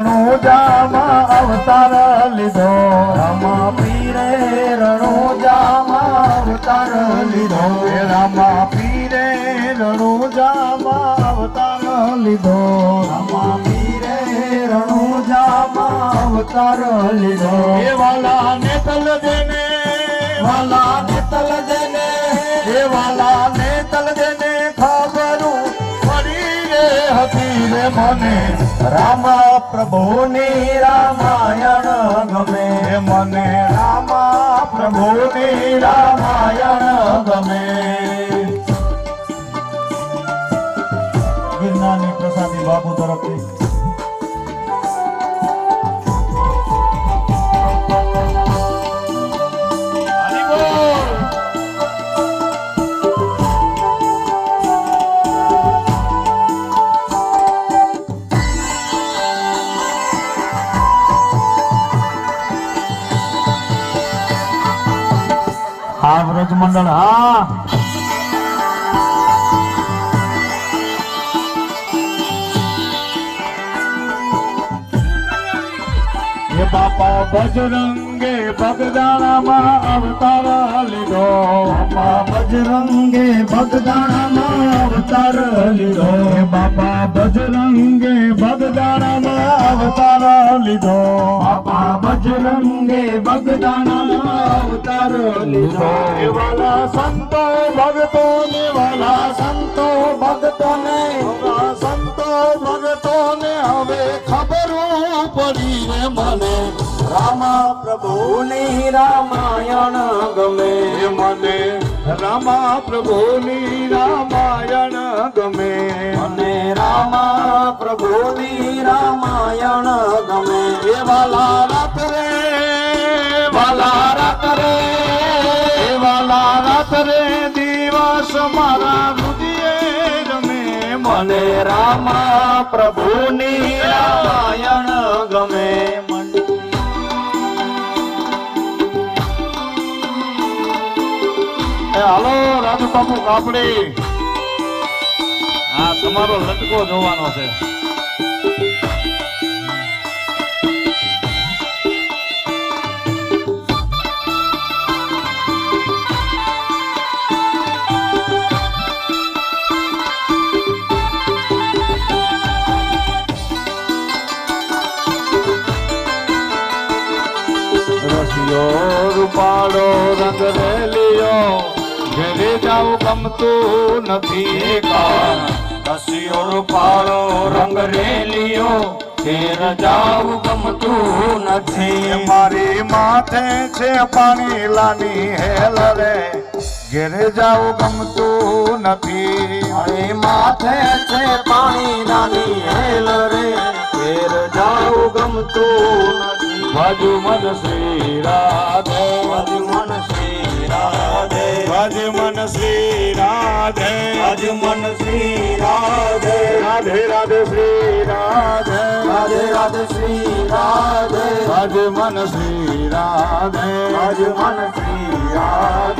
રણુજામાં અવતાર લીધો. રામા પીરે રણુજામાં અવતાર લીધો. રામા પીરે રણુજામાં અવતાર લીધો. રામા પીરે રણુજામાં અવતાર લીધો. એ વાલા ને તલ દેને વાલા ને તલ દેને એ વાલા ને તલ દેને ખબરું પડી રે હતી રે મને. રામ પ્રભુની રામાયણ ગમે. મને રામ પ્રભુની રામાયણ ગમે. ગિરનારની પ્રસાદી બાપુ તરફથી. ఆ బ్రజ్ మండల એ બાપા બજરંગે ભગદાણામાં અવતાર લીધો. બાપા બજરંગે ભગદાણામાં અવતાર લીધો. બાપા બજરંગે ભગદાણામાં અવતાર લીધો. બાપા બજરંગે ભગદાણામાં અવતાર લીધો. એ વાલા સંતો ભગતો ને વાલા સંતો ભગતો ને સંતો ભગતો ને હવે ખબર પડી રે મને. પ્રભુ પ્રભુની રામાયણ ગમે. મને રામ પ્રભુની રામાયણ ગમે. મને પ્રભુ પ્રભુની રામાયણ ગમે. એ વાલા રાત રે વાલા રાત રે એ વાલા રાત રે દિવસ મારા રુદિયે ગમે મને રામા પ્રભુની હાલો રાજુ બાપુ કાપડી. હા તમારો લટકો જોવાનો છે. રસિયો રૂપાળો રંગ રેલિયો. ઘરે જાવ ગમતું નથી રસિયો રૂપાળો રંગ રેલિયો ઘેર જાવ ગમતું નથી. મારી માથે છે પાણી લાની હેલ રે. ઘેરે જાવ ગમતું નથી. મારી માથે છે પાણી લાની હેલ રે. ઘેર જાવ ગમતું નથી. ભજુ મન શ્રી રાધે. ભજુ મન શ્રી બાજુ મન શ્રી રાધે. બાજુ મન શ્રી રાધે. રાધે રાધે શ્રી રાધે. રાધે રાધે શ્રી રાધે. બાજુ મન શ્રી રાધે. બાજુ મન શ્રી રાધે.